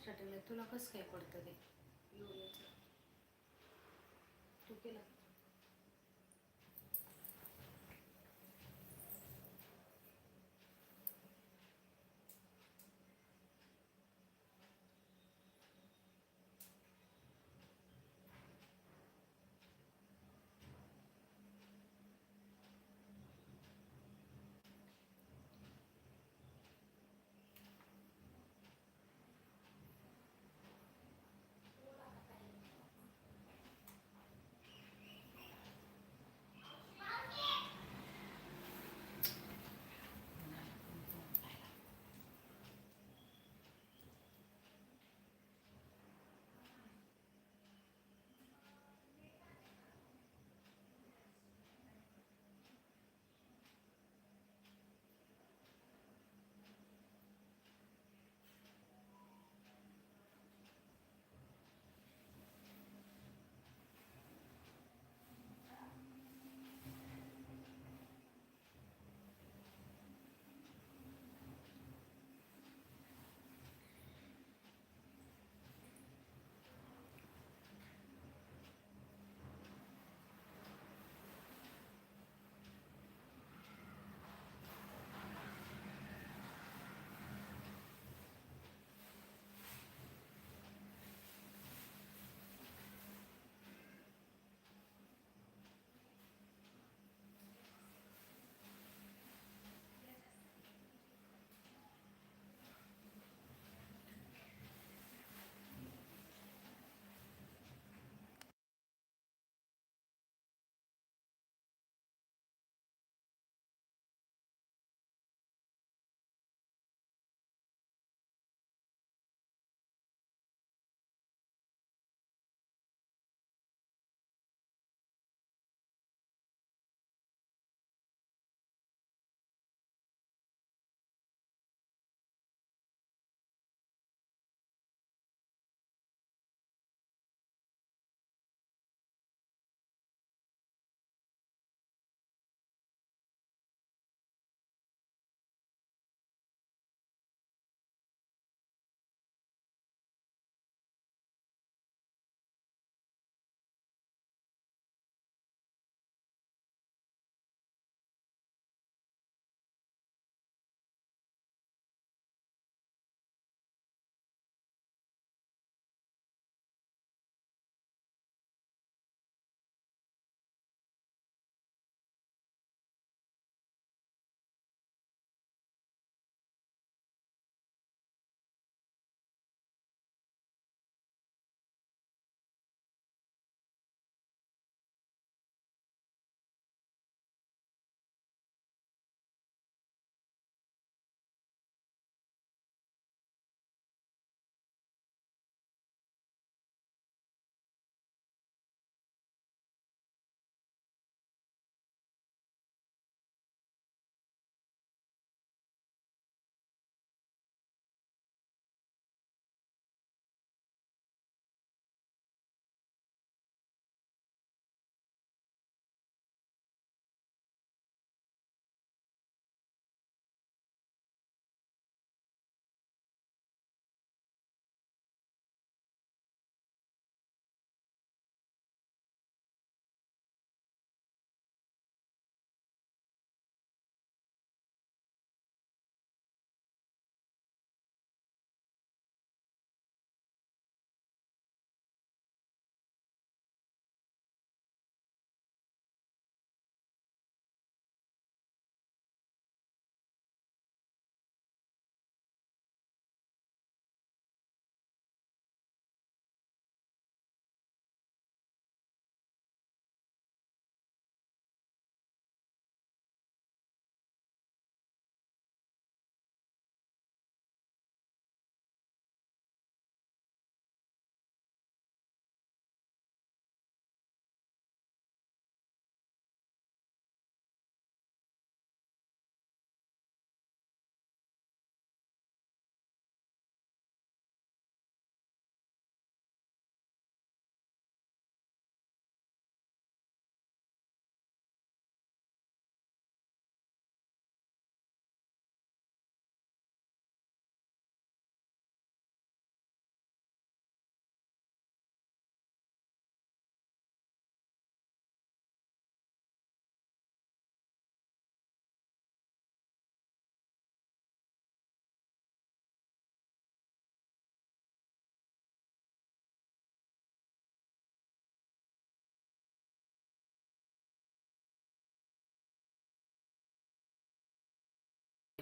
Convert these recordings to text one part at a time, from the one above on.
स्टार्टिंगला तुला कसं काय पडतं ते? तू केलं?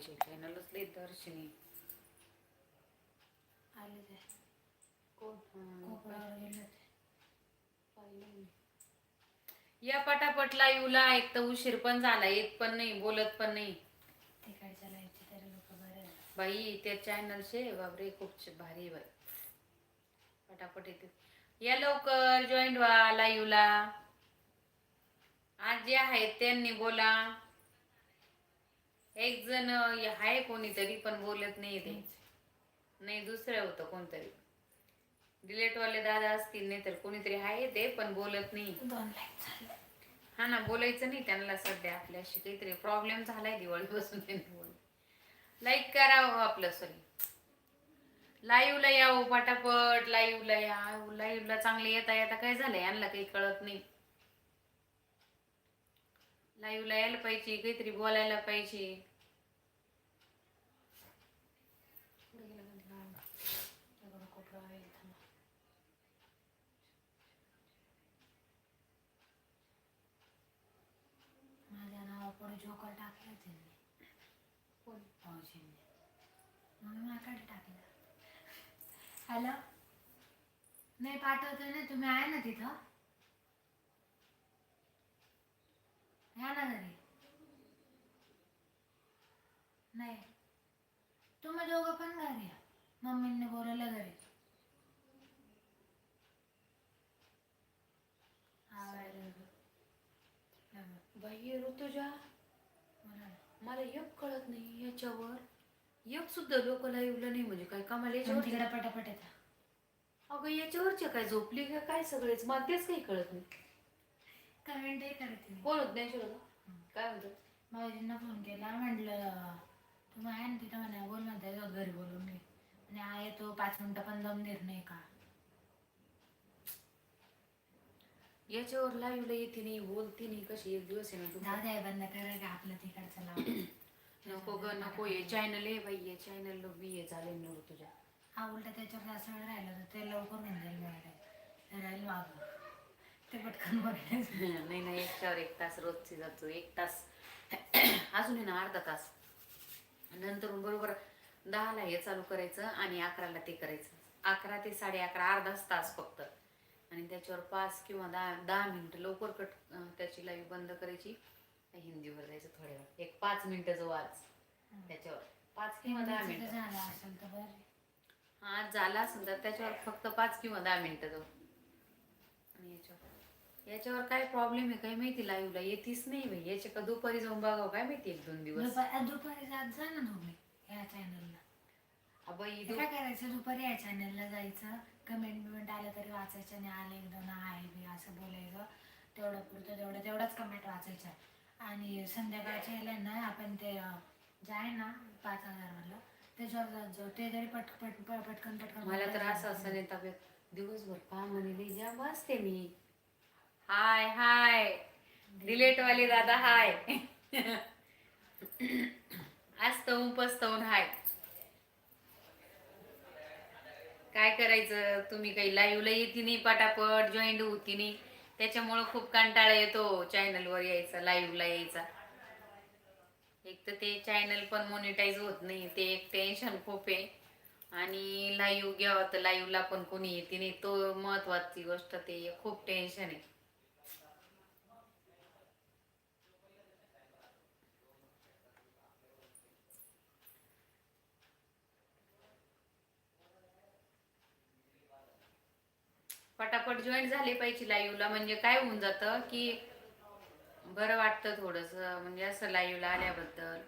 आमचे चॅनलच लई दर्शनी. आले ते. कोण? कोकणावर गेले होते या पटापट लाईव्हला एक तर उशीर पण झाला येत पण नाही बोलत पण नाही. तिकडच्या लाईफचे तरी लोक बरे आहेत. बाई त्या चॅनलचे बापरे खूप छ- भारी आहे बाई. पटापट येते. या लवकर जॉईन व्हा लाईव्हला आज जे आहेत त्यांनी बोला. एक जण आहे कोणीतरी पण बोलत नाही ते. नाही दुसरं होतं कोणतरी. डिलेट वाले दादा असतील नाही तर कोणीतरी आहे ते पण बोलत नाही. दोन लाईफ झाले. हा ना बोलायचं नाही त्यांना सध्या आपल्याशी. काहीतरी प्रॉब्लेम झालाय दिवाळीपासून त्यांनी बोल लाईक करावं आपलं सॉरी लाईव्हला यावं पटापट लाईव्हला या. लाईव्हला चांगले येता येता काय झालंय? यांना काही कळत नाही. लाईव्हला यायला पाहिजे काहीतरी बोलायला पाहिजे एवढं कोपरा आहे थांबा. नावापुढे जोकर टाकलं त्यांनी? कोण? भाऊजींनी. म्हणून माझ्याकडे टाकलं. हॅलो? नाही पाठवतोय ना तुम्ही आहे ना तिथं? या ना घरी. नाही. तुम्ही दोघं पण घरी या. मम्मीने बोलवलं घरी. हा बाई ऋतुजा. मला एक कळत नाही याच्यावर. एक सुद्धा लोक लाईव्हला नाही म्हणजे काय कमाल याच्यावर तिकडे पटापट येतात. अगं याच्यावरचे काय झोपली का काय सगळेच? मला तेच काही कळत नाही. कमेंटही करते? मी. कोण होत? नाही शोधा काय म्हणतो भाऊजींना फोन केला म्हटलं तुम्ही आहे ना तिथं? म्हणा बोल म्हणताय जाऊ घरी बोलून मी आणि आहे तो पाच मिनिटं पण दम देत नाही का? याच्यावर लाईव्हला येते नाही बोलते नाही कशी एक दिवस आहे ना तू जाऊ द्या बंद का तिकडचं नको हे चॅनल आहे बाई हे चॅनल बी हे चालेल ना तुझ्या. हा उलटा त्याच्यावर जास्त वेळ राहिलं तर ते लवकर होऊन जाईल राहील मागं. ते पटकन बघायचं. नाही नाही एकच्यावर एक तास रोजची जातो एक तास. अजून आहे ना अर्धा तास. नंतर बरोबर दहाला हे चालू करायचं आणि अकराला ते करायचं. अकरा ते साडे अकरा अर्धाच तास फक्त. आणि त्याच्यावर पाच किंवा दहा दहा मिनिटं लवकर कट त्याची लाईव्ह बंद करायची. हिंदीवर जायचं थोड्या वेळ एक पाच मिनिटाचं वाच त्याच्यावर. पाच किंवा दहा मिनिटं. झालं असेल तर बरं. हा झाला असेल तर त्याच्यावर फक्त पाच किंवा दहा मिनिटं जाऊ. आणि याच्यावर. याच्यावर काय प्रॉब्लेम आहे काय माहिती लाईव्हला येतीच नाही भाई याच्या का दुपारी जाऊन बघावं काय माहिती एक दोन दिवस? दुपारी दुपारी जात जा ना तुम्ही या चॅनलला अबाई ते काय करायचं? दुपारी या चॅनलला जायचं. कमेंट बिमेंट आलं तरी वाचायचं आणि आलं एक दोन आहे बी असं बोलायचं. तेवढं पुरतं तेवढं तेवढंच कमेंट वाचायचं. आणि संध्याकाळच्या याला ना आपण ते अं, जे आहे ना पाच हजारवालं त्याच्यावर जात जाऊ ते जरी पट पट प- पटकन पटकन मला तर असं असं नाही तब्येत. दिवसभर पहा म्हणे ज्या बसते मी. हाय हाय. डिलेट वाले दादा हाय. असतवून पस्तवून हाय. काय करायचं? तुम्ही काही लाईव्हला येते नाही पटापट जॉईंट होती नाही. त्याच्यामुळं खूप कंटाळा येतो चॅनलवर यायचा लाईव्हला यायचा. एक तर ते चॅनल पण मोनिटाईज होत नाही ते एक टेन्शन खूप आहे. आणि लाईव्ह घ्यावं तर लाईव्हला पण कोणी येते नाही तो महत्वाची गोष्ट ते खूप टेन्शन आहे. पटापट जॉईन झाले पाहिजे लाईव्हला म्हणजे काय होऊन जातं की बरं वाटतं थोडंसं म्हणजे असं लाईव्हला आल्याबद्दल.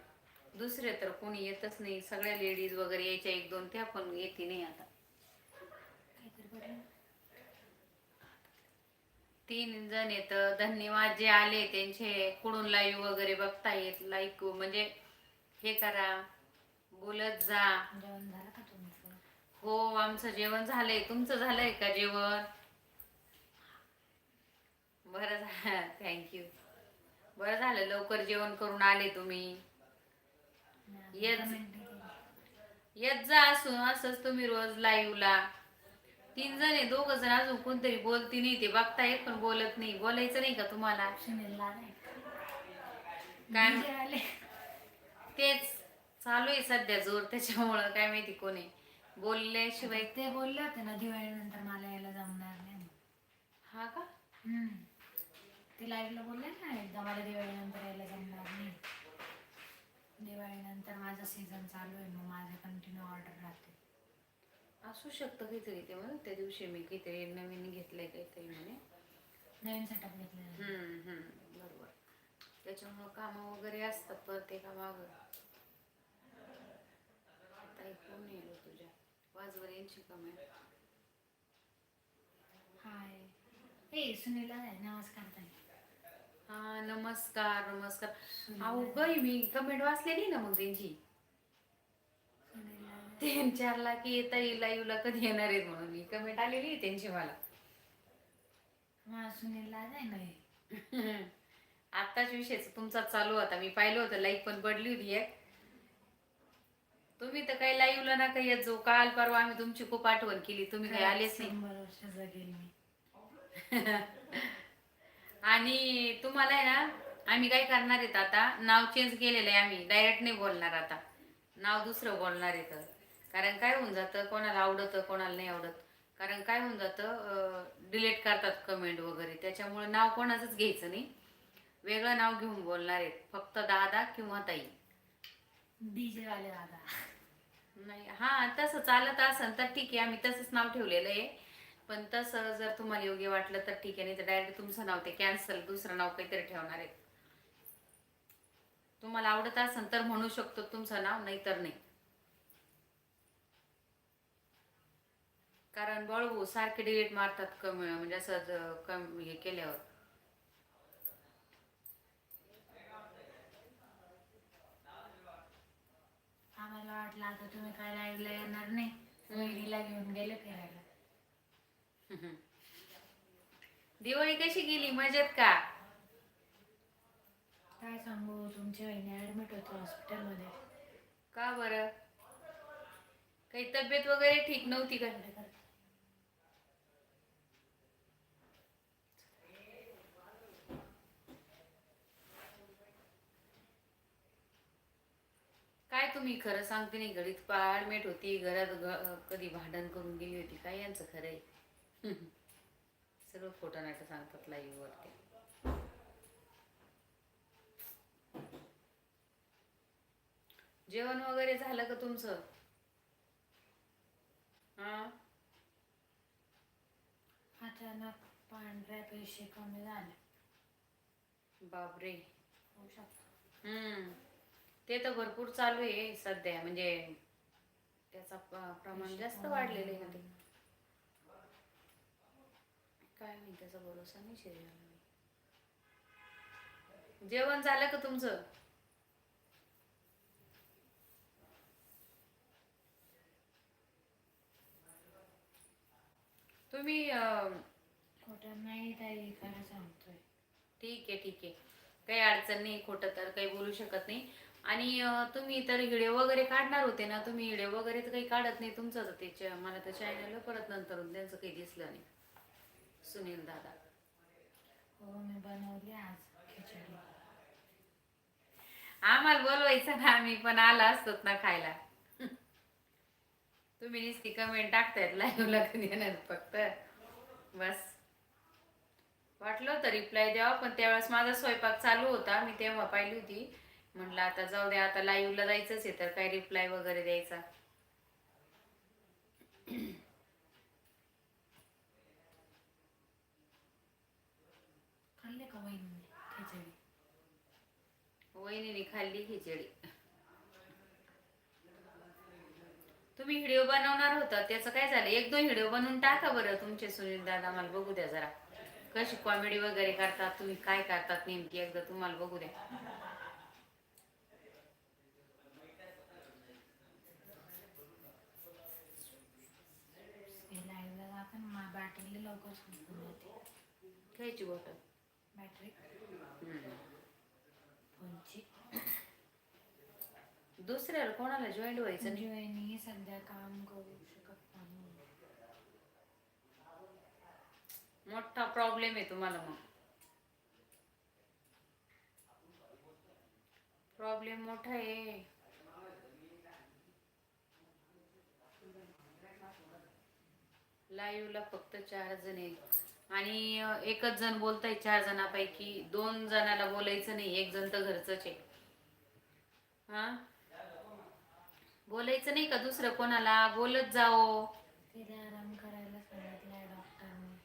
दुसरे तर कोणी येतच नाही. सगळ्या लेडीज वगैरे यायच्या एक दोन त्या पण येते नाही आता. तीन जण येत धन्यवाद जे आले त्यांचे. कुठून लाईव्ह वगैरे बघता येत? लाईक म्हणजे हे करा. बोलत जा. जेवण झालं का तुमचं? हो आमचं जेवण झालंय. तुमचं झालंय का जेवण? बरं झालं. थँक्यू बरं झालं लवकर जेवण करून आले तुम्ही. येत येत जा असून असंच तुम्ही रोज लाईव्हला तीन जण आहे दोघ जण अजून कोणतरी बोलती नाही ते बघतायत पण बोलत नाही. बोलायचं नाही का तुम्हाला? काय तेच चालू आहे सध्या जोर त्याच्यामुळं काय माहिती कोणी बोलल्याशिवाय ते बोलले होते ना दिवाळीनंतर मला यायला जमणार नाही हा का? हम्म. ते लाईव्हला बोलले ना एकदा मला दिवाळीनंतर यायला जमणार नाही. दिवाळीनंतर माझा सीझन चालू आहे मग माझे कंटिन्यू ऑर्डर राहते. असू शकतं काहीतरी ते म्हणून त्या दिवशी मी काहीतरी नवीन घेतलंय काहीतरी म्हणे. नवीन सेटअप घेतलेला हम्म, हम्म, बरोबर. त्याच्यामुळं कामं वगैरे असतात प्रत्येका माग. ताई कोण येलो तुझ्या? वाजवर यांची कमाई हाय. ए सुनीला आहे नमस्कार ताई. हा नमस्कार नमस्कार. गई मी कमेंट वाचलेली ना मग त्यांची? सुनीला. ते विचारला की येता येईल लाईव्हला कधी येणार आहेत म्हणून मी कमेंट आलेली त्यांची मला. हा नाही आत्ताच विषयच तुमचा चालू होता. मी पाहिलं होतं लाईक पण पडली होती एक. तुम्ही तर काही लाईव्हला ना काही येत जो काल परवा आम्ही तुमची खूप आठवण केली. तुम्ही काही आलेच नाही. आणि तुम्हाला आहे ना आम्ही काय करणार आहेत आता? नाव चेंज केलेलं आहे आम्ही. डायरेक्ट नाही बोलणार आता. नाव दुसरं बोलणार आहे तर. कारण काय होऊन जातं? कोणाला आवडतं कोणाला नाही आवडत. कारण काय होऊन जातं? डिलीट करतात कमेंट वगैरे. त्याच्यामुळे नाव कोणाचंच घ्यायचं नाही. वेगळं नाव घेऊन बोलणार आहेत. फक्त दादा किंवा ताई. डीजे वाले दादा. नाही हा तसं चालत असेल तर ठीक आहे. आम्ही तसंच नाव ठेवलेलं आहे. पण तसं जर तुम्हाला योग्य वाटलं तर ठीक आहे नाही तर डायरेक्ट तुमचं नाव ते कॅन्सल दुसरं नाव काहीतरी ठेवणार आहे. तुम्हाला आवडत असेल तर म्हणू शकतो तुमचं नाव नाही तर नाही. कारण बळबू सारखे डिलीट मारतात कमी म्हणजे असं कमी कम हे केल्यावर. आम्हाला वाटलं आता तुम्ही काय लाईव्हला येणार नाही. वहिनीला घेऊन गेले फिरायला. दिवाळी कशी गेली? मजेत का? काय सांगू तुमची वहिनी ऍडमिट होती हॉस्पिटलमध्ये का बरं? काही तब्येत वगैरे ठीक नव्हती का? काय तुम्ही खरं सांगते नाही घडीत पाडमेट होती घरात कधी भांडण करून गेली होती काय यांचं खरं आहे? सगळं खोटं नाटं सांगतात लाईव्ह वरती जेवण वगैरे झालं का तुमचं? हा? अचानक पांढऱ्या पेशी कमी झाल्या बापरे. होऊ शकतं. हम्म. ते तर भरपूर चालू आहे सध्या. म्हणजे त्याचा प्रमाण जास्त वाढलेलं आहे काय नाही त्याचा भरोसा नाही शरीराला जेवण झालं का तुमचं? तुम्ही खोटं नाही ताई खरं सांगतोय. ठीक आहे ठीक आहे. काही अडचण नाही खोटं तर काही बोलू शकत नाही. आणि तुम्ही तर व्हिडिओ वगैरे काढणार होते ना तुम्ही व्हिडिओ वगैरे तर काही काढत नाही तुमचं. तर ते मला तर चॅनलला परत नंतर त्यांचं काही दिसलं नाही. सुनील दादा. हो मी बनवली आज खिचडी. आम्हाला बोलवायचं ना आम्ही पण आला असतोच ना खायला. तुम्ही नुसती कमेंट टाकतायत लाईव्हला कधी येणार फक्त. बस. वाटलं होतं रिप्लाय द्यावा पण त्यावेळेस माझा स्वयंपाक चालू होता मी तेव्हा पाहिली होती. म्हटलं आता जाऊ द्या आता लाईव्हला जायचंच आहे तर काय रिप्लाय वगैरे द्यायचा खाल्ले का वहिनी खिचडी वहिनीने खाल्ली खिचडी. तुम्ही व्हिडिओ बनवणार होता त्याचं काय झालं? एक दोन व्हिडिओ बनवून टाका बरं तुमचे सुनील दादा मला बघू द्या जरा. कशी कॉमेडी वगैरे करतात तुम्ही काय करतात नेमकी एकदा तुम्हाला बघू द्या. बॅटरी लवकर बॅटरी दुसऱ्याला कोणाला जॉईंट व्हायचं नाही? जॉईनी सध्या काम करू शकत नाही. मोठा प्रॉब्लेम आहे तुम्हाला मग. प्रॉब्लेम मोठा आहे. लाईव्हला फक्त चार जण आहेत. आणि एकच जण बोलताय चार जणांपैकी दोन जणाला बोलायचं नाही एक जण तर घरचंच आहे. हा? बोलायचं नाही का दुसरं कोणाला? बोलत जाओ. आराम करायला सांगितलंय डॉक्टरने.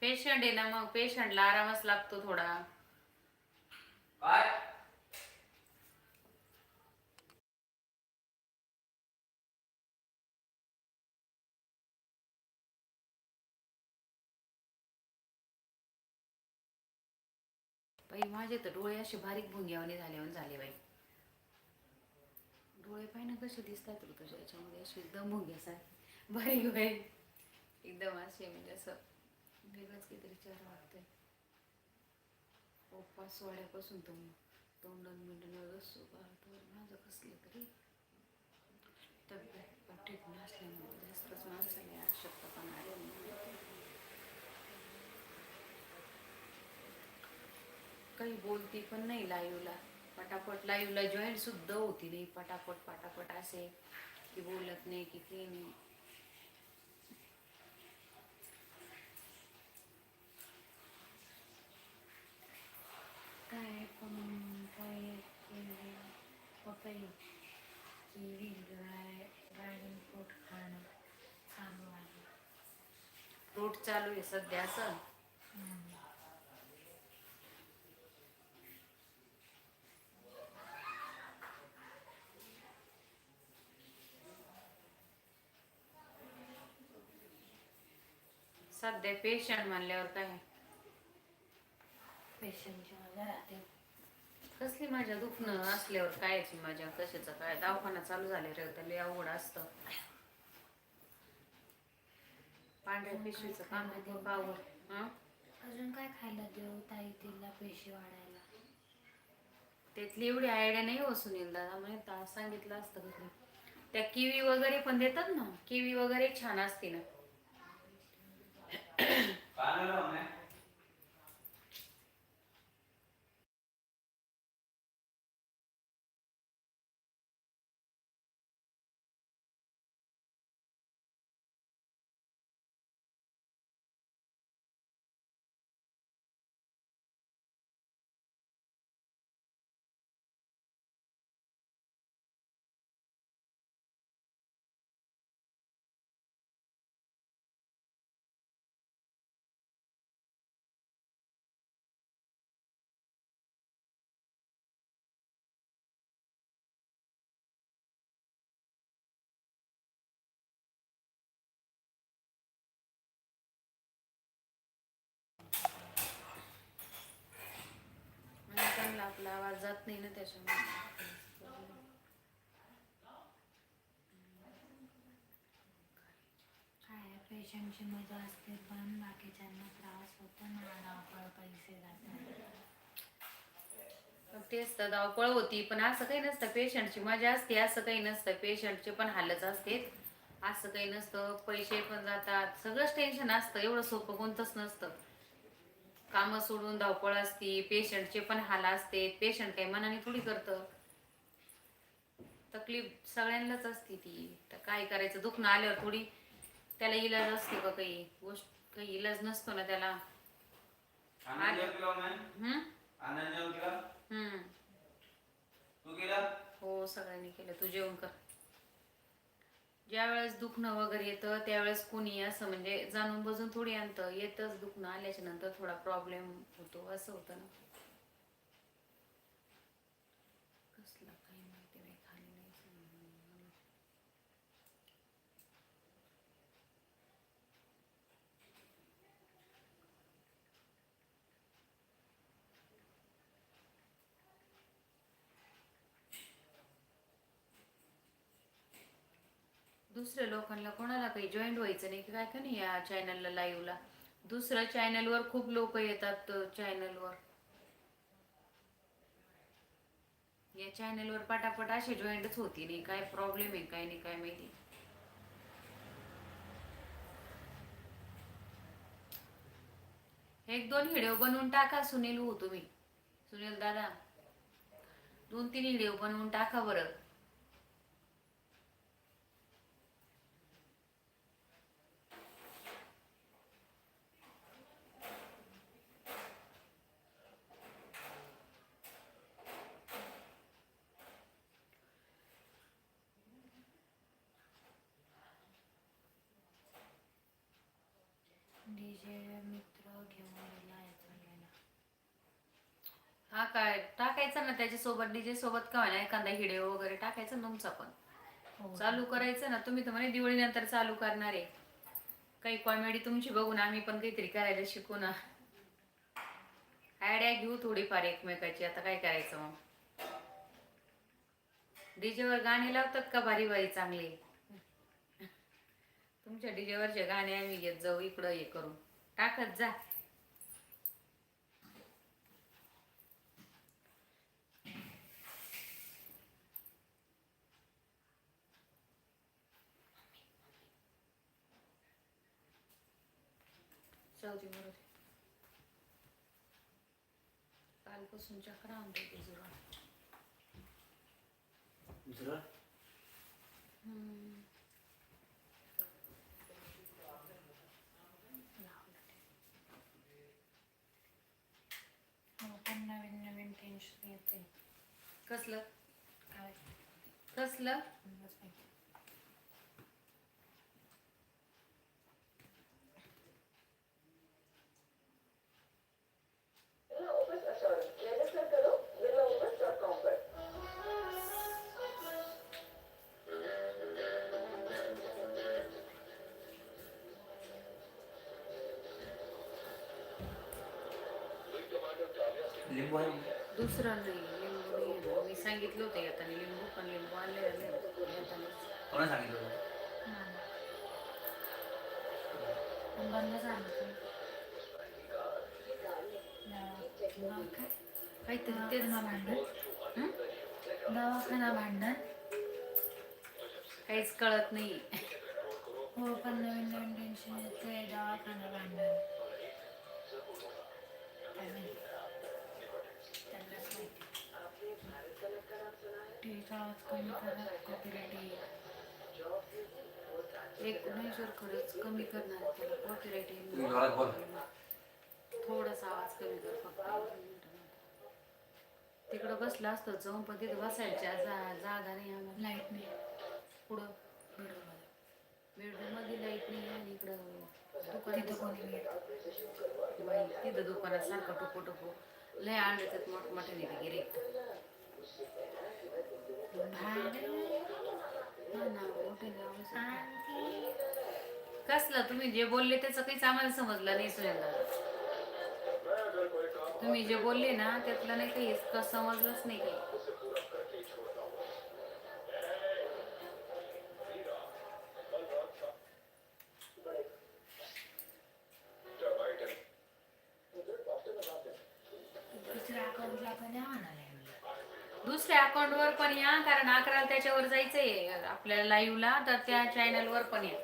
पेशंट आहे ना मग पेशंटला आरामच लागतो थोडा. काय? बाई माझे तर डोळे असे बारीक भुंग्यावाने झाल्यावर झाले बाई. डोळे पाहिजे कसे दिसतात तुला तुझ्या याच्यामध्ये असे एकदम भुंग्यासारखे. बारीक बाई. एकदम असे म्हणजे असं वेगळंच काहीतरी चार वाटतंय. उपवास सोहळ्यापासून तो तोंडन मिंडन रस्सू माझं कसलं तरी. तब्येत पण ठीक नसल्यामुळे जास्तच माणसाने आवश्यकता पण आली काही बोलती पण नाही लाईव्हला पटापट लाईव्हला जॉईंट सुद्धा होती नाही. पटापट पटापट असे की बोलत नाही की काही नाही. काय पण काय पपई ड्रॅगन फ्रूट खाणं चालू आहे. फ्रूट चालू आहे सध्या असं हम्म. सध्या पेशंट म्हणल्यावर काय? पेशंटची मजा राहते कसली माझ्या दुखणं असल्यावर कायची मजा? कशाचं काय? दवाखाना चालू झाले रे तर लय अवघड असतं. पांढऱ्या पिशवीचं काम आहे पावर हं? अजून काय खायला देऊ ताई तिला पेशी वाढायला? त्यातली एवढी आयडिया नाही हो सुनील दादा म्हणजे ता- सांगितलं असतं तरी. त्या किवी वगैरे पण देतात ना? किवी वगैरे छान असते ना. काय नाही त्यांना आपला आवाज जात नाही ना त्याच्यामुळे. काय पेशंटची मजा असते पण बाकीच्यांना त्रास होतो ना धावपळ पैसे जातात. तेच तर धावपळ होती पण असं काही नसतं पेशंटची मजा असते असं काही नसतं पेशंटचे पण हालच असते. असं काही नसतं पैसे पण जातात सगळंच टेन्शन असतं एवढं सोपं कोणतंच नसतं. कामं सोडून धावपळ असती पेशंटचे पण हाल असते पेशंट काही मनाने थोडी करतं. तकलीफ सगळ्यांनाच असते ती. तर काय करायचं? दुखणं आल्यावर थोडी त्याला इलाज असते का काही? गोष्ट काही इलाज नसतो ना त्याला. हम्म हो सगळ्यांनी केलं. तू जेवण कर. ज्या वेळेस दुखणं वगैरे येतं त्यावेळेस कोणी असं म्हणजे जाणून बजून थोडी आणतं येतच दुखणं आल्याच्यानंतर थोडा प्रॉब्लेम होतो असं होतं ना कसला काही माहिती नाही खाली नाही समजलं. दुसऱ्या लोकांना कोणाला काही जॉईंट व्हायचं नाही की काय का नाही या चॅनलला लाईव्हला दुसऱ्या चॅनलवर खूप लोक येतात चॅनलवर या चॅनलवर पटापट असे जॉईंटच होती नाही काय प्रॉब्लेम आहे काय नाही काय माहिती. एक दोन व्हिडिओ बनवून टाका सुनील हो तुम्ही. सुनील दादा. दोन तीन व्हिडिओ बनवून टाका बरं. डीजे मित्र घेऊन गेला चाललेला हा काय? टाकायचं ना त्याच्यासोबत डीजे सोबत का ना एखादा व्हिडिओ वगैरे टाकायचं ना तुमचा पण. हो. चालू करायचं ना. तुम्ही तर म्हणे दिवाळी नंतर चालू करणार आहे. काही कॉमेडी तुमची बघून आम्ही पण काहीतरी करायला शिकू ना. आयडिया घेऊ थोडीफार एकमेकाची. आता काय करायचं मग? डीजेवर गाणी लावतात का भारी बारी चांगली? तुमच्या डीजेवरचे गाणे आम्ही घेत जाऊ. इकडं हे करू टाकत जा. जाऊ दे बरोबर कालपासून चक्र आणते ते जुळा दुसरं हो, पण नवीन नवीन टेन्शन येते कसलं काय कसलं काहीतरी तेच दवाखाना भांडण? दवाखाना भांडण. काहीच कळत नाही. हो पण नवीन नवीन टेन्शन येते दवाखाना भांडण. आवाज कमी करा एक नाही जर खरंच कमी करणार त्याला. थोडासा आवाज कमी कर फक्त. तिकडं बसलं असतं जाऊन पण तिथं बसायच्या जा जागा नाही आम्हाला. लाइट नाही. पुढं बरोबर बेडरूममध्ये लाइट नाही आणि इकडं तिथं दुकानात कोणी नाही बाई, तिथं दुकानात सारखं टोपो टोपो. लय आणतात मोठमोठ्याने ते गिरेक भांडण ना मोठ्याने आवाज येतो. आणखी कसलं तुम्ही जे बोलले त्याचं काहीच आम्हाला समजलं नाही सुरेंद्र. तुम्ही जे बोलले ना त्यातलं नाही काही क- समजलंच नाही काही. दुसऱ्या अकाउंटला पण या दुसऱ्या अकाउंटवर पण या कारण अकराला त्याच्यावर जायचंय आपल्या लाईव्हला तर त्या चॅनलवर पण या.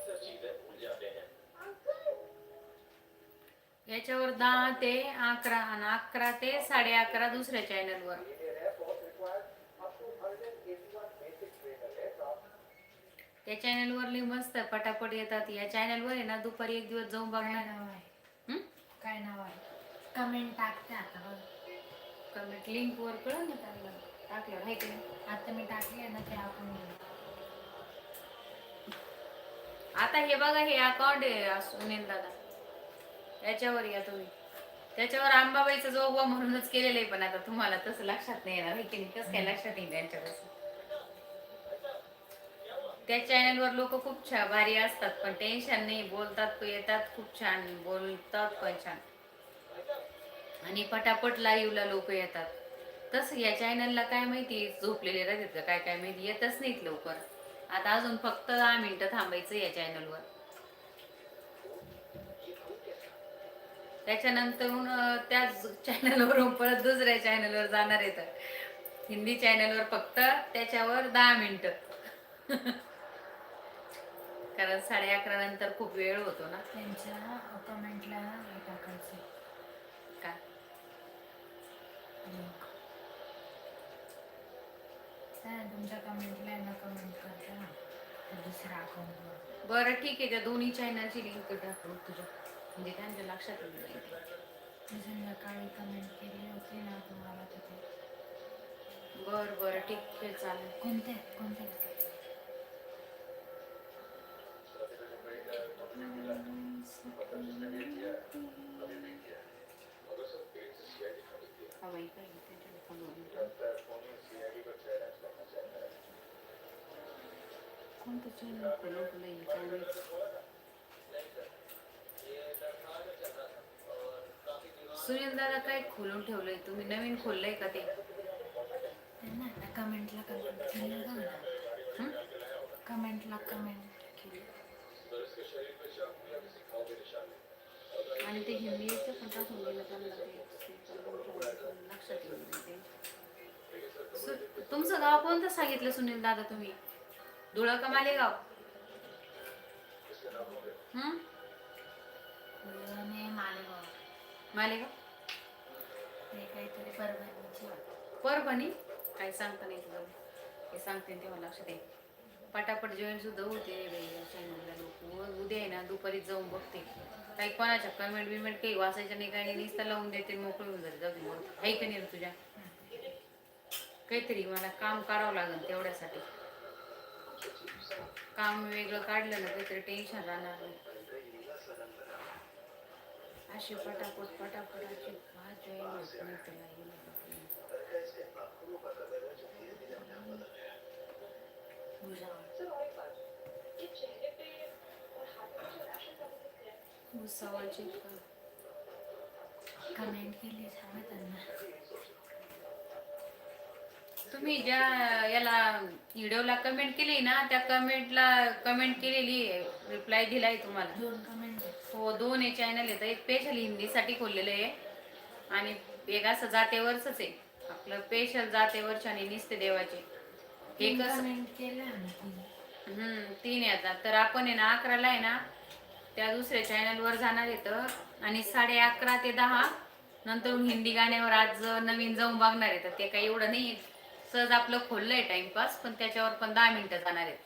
याच्यावर दहा ते अकरा आणि अकरा ते साडे अकरा दुसऱ्या चॅनलवर त्या चॅनलवर लई मस्त पटापट येतात. या चॅनलवर आहे ना दुपारी एक दिवस जाऊन बघणार. नाव आहे? काय नाव आहे? कमेंट टाकते आता बघ. कमेंट लिंक वर कळलं ना त्यांना? टाकलं आहे की? नाही आता मी टाकले ना ते अकाउंट आता हे बघा हे अकाउंट आहे सुनील दादा. याच्यावर या तुम्ही. त्याच्यावर आंबाबाईचा जो उभा म्हणूनच केलेलं आहे पण आता तुम्हाला तसं लक्षात नाही येणार. की नाही? कसं काय लक्षात येईल त्यांच्यावर त्या चॅनलवर लोक खूप छान भारी असतात पण टेन्शन नाही. बोलतात पण येतात खूप छान. बोलतात पण छान. आणि पटापट लाईव्हला लोक येतात. तसं या चॅनलला काय माहिती? झोपलेले राहतात काय काय माहिती? येतच नाहीत लवकर. आता अजून फक्त दहा मिनिटं थांबायचं या चॅनलवर त्याच्यानंतर त्याच चॅनलवरून परत दुसऱ्या चॅनलवर जाणार आहे तर. हिंदी चॅनलवर फक्त त्याच्यावर दहा मिनिटं. कारण साडे अकरा नंतर खूप वेळ होतो ना. त्यांच्या कमेंटला हे टाकायचं काय? तुमच्या कमेंटला ना कमेंट करते दुसऱ्या अकाउंटवर बरं ठीक आहे. त्या दोन्ही चॅनलची लिंक टाकू. तुझ्या म्हणजे त्यांच्या म्हणजे लक्षात लक्षातच नाही संध्याकाळी कमेंट केली होती ना तुम्हाला तिथे. बरं बरं ठीक आहे चालेल. कोणते? कोणते? कोणतं चॅनल कोणा सुनील दादा काय खोलून ठेवलंय. तुम्ही नवीन खोललंय का ते? त्यांना ना कमेंटला कमेंट केलं बघ ना. हं? कमेंटला कमेंट केली. आणि ते हिंदीचं पण टाकून त्यांना ते लक्षात येऊन ते. सु- तुमचं गाव कोणतं सांगितलं सुनील दादा तुम्ही? धुळं का मालेगाव हं? मालेगाव हे काहीतरी परभणीची परभणी? काही सांगता नाही तुला. हे सांगते तेव्हा लक्षात येईल. पटापट जेवण सुद्धा होते चॅनलला लोक. उद्या आहे ना दुपारी जाऊन बघते. काही कोणाच्या कमेंट बिमेंट काही वाचायच्या नाही काही नुसतं लावून देते मोकळी होऊन जाते. जाऊ दे आहे का नाही तुझ्या? काहीतरी मला काम करावं लागेल तेवढ्यासाठी. काम वेगळं काढलं ना काहीतरी टेन्शन राहणार. नाही अशी पटापट पटापट नाही त्याला. भुसावळची पण. कमेंट केली सांगा त्यांना तुम्ही ज्या याला व्हिडिओला कमेंट केली ना त्या कमेंटला कमेंट केलेली रिप्लाय दिलाय तुम्हाला दोन कमेंट हो दोन हे चॅनल आहेत. एक स्पेशल हिंदीसाठी खोललेलं आहे. आणि एक असं जातेवरच आहे. आपलं स्पेशल जातेवरच्या आणि निसते देवाचे. हे हम्म तीन येतात तर आपण आहे ना अकराला आहे ना त्या दुसऱ्या चॅनलवर जाणार येतं आणि साडे अकरा ते दहा नंतर हिंदी गाण्यावर आज नवीन जाऊन बघणार आहे. तर ते काही एवढं नाही. सहज आपलं खोललंय टाइमपास पण त्याच्यावर पण दहा मिनिटं जाणार आहेत.